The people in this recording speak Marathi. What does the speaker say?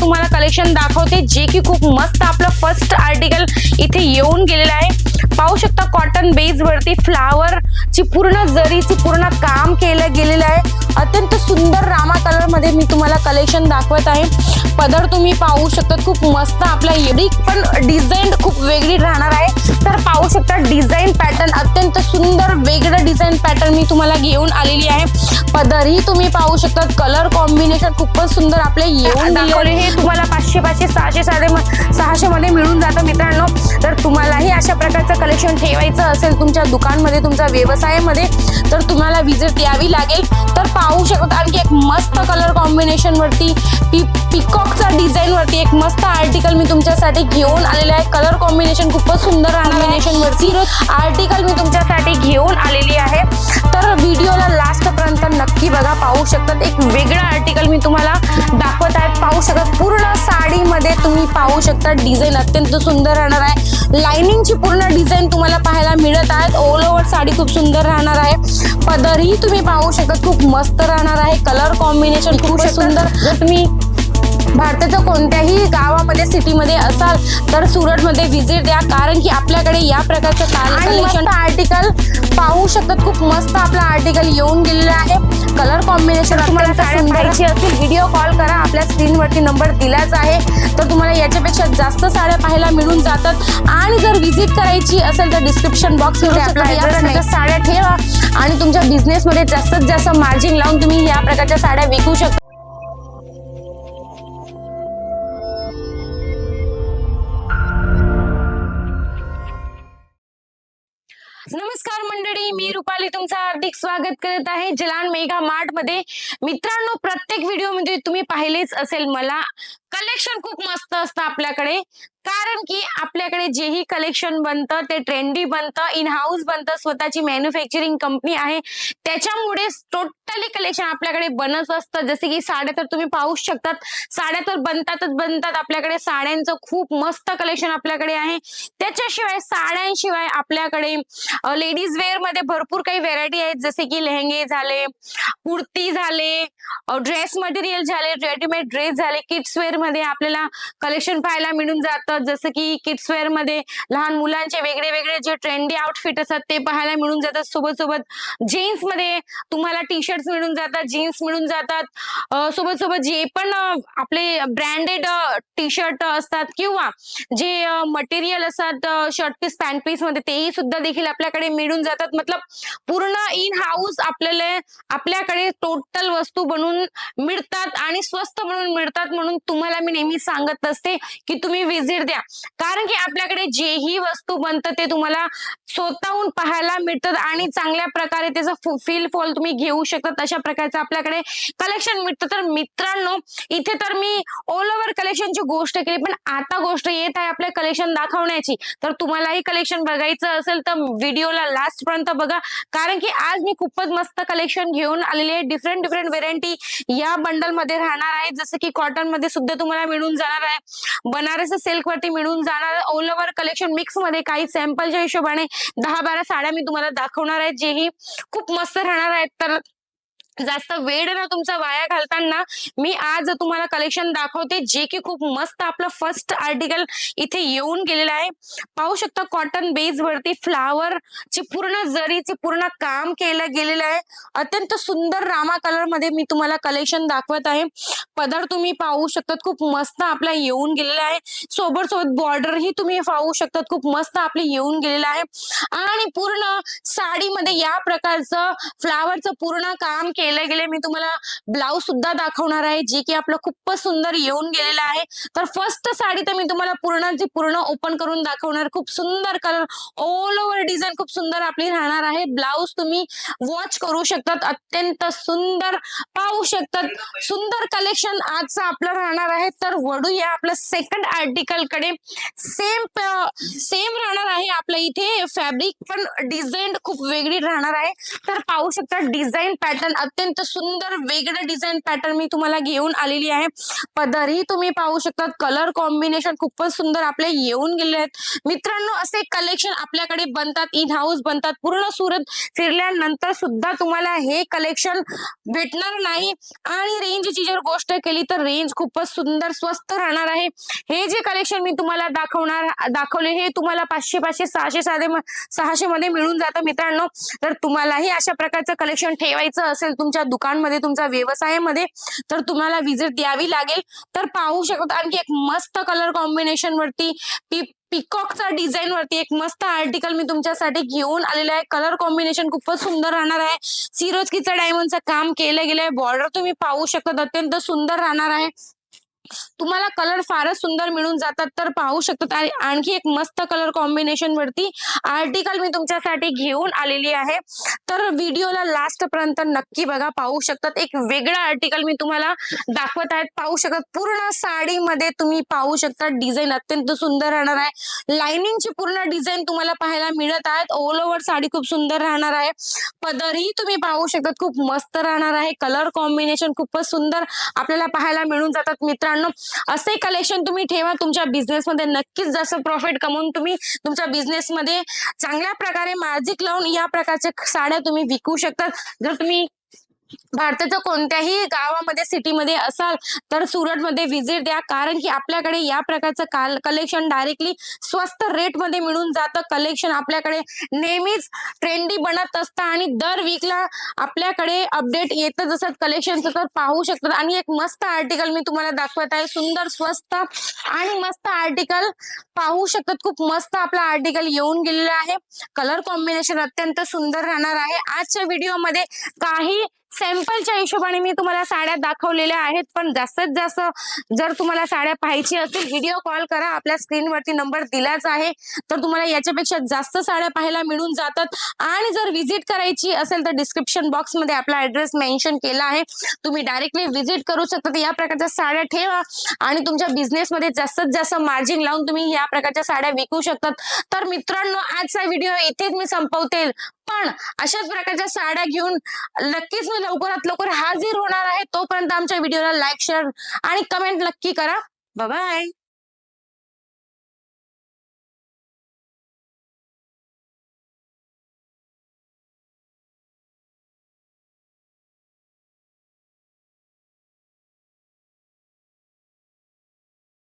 तुम्हाला कलेक्शन दाखवते जे की खूप मस्त आपलं फर्स्ट आर्टिकल इथे येऊन गेलेलं आहे. पाहू शकता कॉटन बेस वरती फ्लावर ची पूर्ण जरीची पूर्ण काम केलं गेलेलं आहे. अत्यंत सुंदर रामा कलरमध्ये मी तुम्हाला कलेक्शन दाखवत आहे. पदर तुम्ही पाहू शकता खूप मस्त आपला एवढी पण डिझाईन खूप वेगळी राहणार आहे. तर पाहू शकता डिझाईन पॅटर्न अत्यंत सुंदर वेगळं डिझाईन पॅटर्न मी तुम्हाला घेऊन आलेली आहे. पदरही तुम्ही पाहू शकता कलर कॉम्बिनेशन खूपच सुंदर आपले येऊन दाखवले हे तुम्हाला पाचशे पाचशे सहाशे साडे सहाशे मध्ये मिळून जातं मित्रांनो. तर तुम्हालाही अशा प्रकारचं कलेक्शन ठेवायचं असेल तुमच्या दुकानमध्ये तुमच्या व्यवसायामध्ये तर तुम्हाला विजिट द्यावी लागेल तर पाहू शकता आणखी एक मस्त कलर कॉम्बिनेशन वरती पी पिकॉकचा डिझाईन वरती एक मस्त आर्टिकल मी तुमच्यासाठी घेऊन आलेले आहे. कलर कॉम्बिनेशन खूपच सुंदर कॉम्बिनेशन वरती आर्टिकल मी तुमच्यासाठी घेऊन आलेली आहे. तर व्हिडिओला लास्ट पर्यंत नक्की बघा. पाहू शकतात एक वेगळं आर्टिकल मी तुम्हाला दाखवत आहे. पाहू शकतात पूर्ण साडीमध्ये तुम्ही पाहू शकता डिझाईन अत्यंत सुंदर राहणार आहे. लाइनिंगची पूर्ण डिझाईन तुम्हाला पाहायला मिळत आहेत ऑल ओव्हर साडी खूप सुंदर राहणार आहे. पदरही तुम्ही पाहू शकता. खूप मस्त राहणार आहे. कलर कॉम्बिनेशन खूप सुंदर. जर तुम्ही भारताच्या कोणत्याही गावामध्ये सिटीमध्ये असाल तर सुरतमध्ये व्हिजिट द्या. कारण की आपल्याकडे या प्रकारचं आर्टिकल पाहू शकतात खूप मस्त आपला आर्टिकल येऊन गेलेला आहे. कलर कॉम्बिनेशन तुम्हाला साड्या पाहिजे असतील व्हिडिओ कॉल करा. आपल्या स्क्रीनवरती नंबर दिलाच आहे. तर तुम्हाला याच्यापेक्षा जास्त साड्या पाहायला मिळून जातात. आणि जर व्हिजिट करायची असेल तर डिस्क्रिप्शन बॉक्समध्ये आपला या प्रकारच्या साड्या ठेवा. आणि तुमच्या बिझनेस मध्ये जास्तीत जास्त मार्जिन लावून तुम्ही या प्रकारच्या साड्या विकू शकता. नमस्कार मंडळी मी रुपाली तुमचं हार्दिक स्वागत करत आहे. जलान मेगा मार्टमध्ये मित्रांनो प्रत्येक व्हिडिओ म्हणजे तुम्ही पाहिलेच असेल मला. कलेक्शन खूप मस्त असतं आपल्याकडे. कारण की आपल्याकडे जेही कलेक्शन बनतं ते ट्रेंडी बनतं इन हाऊस बनतं स्वतःची मॅन्युफॅक्चरिंग कंपनी आहे. त्याच्यामुळे टोटली कलेक्शन आपल्याकडे बनत असतं. जसे की साड्या तर तुम्ही पाहू शकतात. साड्या तर बनतातच बनतात. आपल्याकडे साड्यांचं खूप मस्त कलेक्शन आपल्याकडे आहे. त्याच्याशिवाय साड्यांशिवाय आपल्याकडे लेडीज वेअरमध्ये भरपूर काही व्हेरायटी आहेत. जसे की लेहंगे झाले कुर्ती झाले ड्रेस मटेरियल झाले रेडीमेड ड्रेस झाले किड्स वेअर मध्ये आपल्याला कलेक्शन पाहायला मिळून जातं. जसं की किड्स वेअरमध्ये लहान मुलांचे वेगळे वेगळे जे ट्रेंडी आउटफिट असतात ते पाहायला मिळून जातात. सोबत सोबत जीन्समध्ये तुम्हाला टी शर्ट मिळून जातात जीन्स मिळून जातात. सोबत सोबत जे पण आपले ब्रँडेड टी शर्ट असतात किंवा जे मटेरियल असतात शर्ट पीस पॅन्ट पीसमध्ये तेही सुद्धा देखील आपल्याकडे मिळून जातात. मतलब पूर्ण इन हाऊस आपल्याला आपल्याकडे टोटल वस्तू बनवून मिळतात आणि स्वस्त म्हणून मिळतात म्हणून तुम्हाला मी नेहमी सांगत असते की तुम्ही व्हिजिट द्या. कारण की आपल्याकडे जेही वस्तू बनतं ते तुम्हाला स्वतःहून पाहायला मिळतात आणि चांगल्या प्रकारे त्याचं फील फॉल तुम्ही घेऊ शकतात अशा प्रकारचं आपल्याकडे कलेक्शन मिळतं. तर मित्रांनो इथे तर मी ऑल ओव्हर कलेक्शनची गोष्ट केली पण आता गोष्ट येत आहे आपल्या कलेक्शन दाखवण्याची. तर तुम्हालाही कलेक्शन बघायचं असेल तर व्हिडिओला लास्ट पर्यंत बघा. कारण की आज मी खूपच मस्त कलेक्शन घेऊन आलेले आहे. डिफरंट डिफरंट व्हेरायटी या बंडलमध्ये राहणार आहे. जसं की कॉटनमध्ये सुद्धा तुम्हाला मिळून जाणार आहे. बनारस सिल्क वरती मिळून जाणार ऑल ओव्हर कलेक्शन मिक्समध्ये काही सॅम्पलच्या हिशोबाने दहा बारा साड्या मी तुम्हाला दाखवणार आहे. जेही खूप मस्त राहणार आहेत. तर जास्त वेळ ना तुमचा वाया घालताना मी आज तुम्हाला कलेक्शन दाखवते जे की खूप मस्त आपलं फर्स्ट आर्टिकल इथे येऊन गेलेलं आहे. पाहू शकता कॉटन बेस वरती फ्लावर ची पूर्ण जरीचे पूर्ण काम केलं गेलेलं आहे. अत्यंत सुंदर रामा कलरमध्ये मी तुम्हाला कलेक्शन दाखवत आहे. पदर तुम्ही पाहू शकतात खूप मस्त आपला येऊन गेलेला आहे. सोबत सोबत बॉर्डर ही तुम्ही पाहू शकतात खूप मस्त आपले येऊन गेलेलं आहे. आणि पूर्ण साडीमध्ये या प्रकारचं फ्लावरचं पूर्ण काम केलं गेले मी तुम्हाला ब्लाऊज सुद्धा दाखवणार आहे जे की आपलं खूपच सुंदर येऊन गेलेलं आहे. तर फर्स्ट साडी तर मी तुम्हाला पूर्णची पूर्ण ओपन करून दाखवणार. खूप सुंदर कलर ऑल ओव्हर डिझाईन खूप सुंदर आपली राहणार आहे. ब्लाऊज तुम्ही वॉच करू शकतात अत्यंत सुंदर पाहू शकतात. सुंदर कलेक्शन आजचं आपलं राहणार आहे. तर वडूया आपलं सेकंड आर्टिकलकडे. सेम सेम राहणार आहे आपल्या इथे. फॅब्रिक पण डिझाईन खूप वेगळी राहणार आहे. तर पाहू शकता डिझाईन पॅटर्न अत्यंत सुंदर वेगळं डिझाईन पॅटर्न मी तुम्हाला घेऊन आलेली आहे. पदरही तुम्ही पाहू शकता कलर कॉम्बिनेशन खूपच सुंदर आपले येऊन गेले आहेत. मित्रांनो असे कलेक्शन आपल्याकडे बनतात. इन हाऊस बनतात. पूर्ण सुरत फिरल्यानंतर सुद्धा तुम्हाला हे कलेक्शन भेटणार नाही. आणि रेंजची जर गोष्ट केली तर रेंज खूपच सुंदर स्वस्त राहणार आहे. हे जे कलेक्शन मी तुम्हाला दाखवणार दाखवले हे तुम्हाला पाचशे पाचशे सहाशे साधे सहाशे मध्ये मिळून जातं मित्रांनो. तर तुम्हालाही अशा प्रकारचं कलेक्शन ठेवायचं असेल तुमच्या दुकानमध्ये तुमच्या व्यवसायामध्ये तर तुम्हाला विजिट द्यावी लागेल. तर पाहू शकता आणखी एक मस्त कलर कॉम्बिनेशन वरती पी पिकॉकचा डिझाईन वरती एक मस्त आर्टिकल मी तुमच्यासाठी घेऊन आलेला आहे. कलर कॉम्बिनेशन खूपच सुंदर राहणार आहे. सिरोजकीचं डायमंडचं काम केलं गेलं आहे बॉर्डर तुम्ही पाहू शकता अत्यंत सुंदर राहणार आहे. तुम्हाला कलर फारच सुंदर मिळून जातात तर पाहू शकतात. आणि आणखी एक मस्त कलर कॉम्बिनेशन वरती आर्टिकल मी तुमच्यासाठी घेऊन आलेली आहे. तर व्हिडिओला लास्ट पर्यंत नक्की बघा पाहू शकतात. एक वेगळं आर्टिकल मी तुम्हाला दाखवत आहेत पाहू शकतात पूर्ण साडीमध्ये तुम्ही पाहू शकता डिझाईन अत्यंत सुंदर राहणार आहे. लाइनिंगची पूर्ण डिझाईन तुम्हाला पाहायला मिळत आहेत. ऑल ओव्हर साडी खूप सुंदर राहणार आहे. पदरही तुम्ही पाहू शकतात खूप मस्त राहणार आहे. कलर कॉम्बिनेशन खूपच सुंदर आपल्याला पाहायला मिळून जातात मित्रांनो. असे कलेक्शन तुम्ही ठेवा. तुमच्या बिझनेसमध्ये नक्कीच जास्त प्रॉफिट कमवून तुम्ही तुमच्या बिझनेसमध्ये चांगल्या प्रकारे मार्जिक लावून या प्रकारच्या साड्या तुम्ही विकू शकतात. जर तुम्ही भारताच्या कोणत्याही गावामध्ये सिटीमध्ये असाल तर सुरतमध्ये व्हिजिट द्या. कारण की आपल्याकडे या प्रकारचं काल कलेक्शन डायरेक्टली स्वस्त रेटमध्ये मिळून जातं. कलेक्शन आपल्याकडे नेहमीच ट्रेंडी बनत असतं आणि दर वीकला आपल्याकडे अपडेट येतच असत कलेक्शनचं तर पाहू शकतात. आणि एक मस्त आर्टिकल मी तुम्हाला दाखवत आहे. सुंदर स्वस्त आणि मस्त आर्टिकल पाहू शकतात. खूप मस्त आपला आर्टिकल येऊन गेलेला आहे. कलर कॉम्बिनेशन अत्यंत सुंदर राहणार आहे. आजच्या व्हिडिओमध्ये काही सॅम्पलच्या हिशोबाने मी तुम्हाला साड्या दाखवलेल्या आहेत. पण जास्तीत जास्त जर तुम्हाला साड्या पाहायची असतील व्हिडिओ कॉल करा. आपल्या स्क्रीनवरती नंबर दिलाच आहे. तर तुम्हाला याच्यापेक्षा जास्त साड्या पाहायला मिळून जातात. आणि जर व्हिजिट करायची असेल तर डिस्क्रिप्शन बॉक्समध्ये आपला ऍड्रेस मेन्शन केला आहे. तुम्ही डायरेक्टली व्हिजिट करू शकता. या प्रकारच्या साड्या ठेवा. आणि तुमच्या बिझनेस मध्ये जास्तीत जास्त मार्जिन लावून तुम्ही या प्रकारच्या साड्या विकू शकतात. तर मित्रांनो आजचा व्हिडिओ इथेच मी संपवते. पण अशाच प्रकारच्या साड्या घेऊन नक्कीच मी लवकरात लवकर हाजीर होणार आहे. तोपर्यंत आमच्या व्हिडिओला लाईक शेअर आणि कमेंट नक्की करा. बाय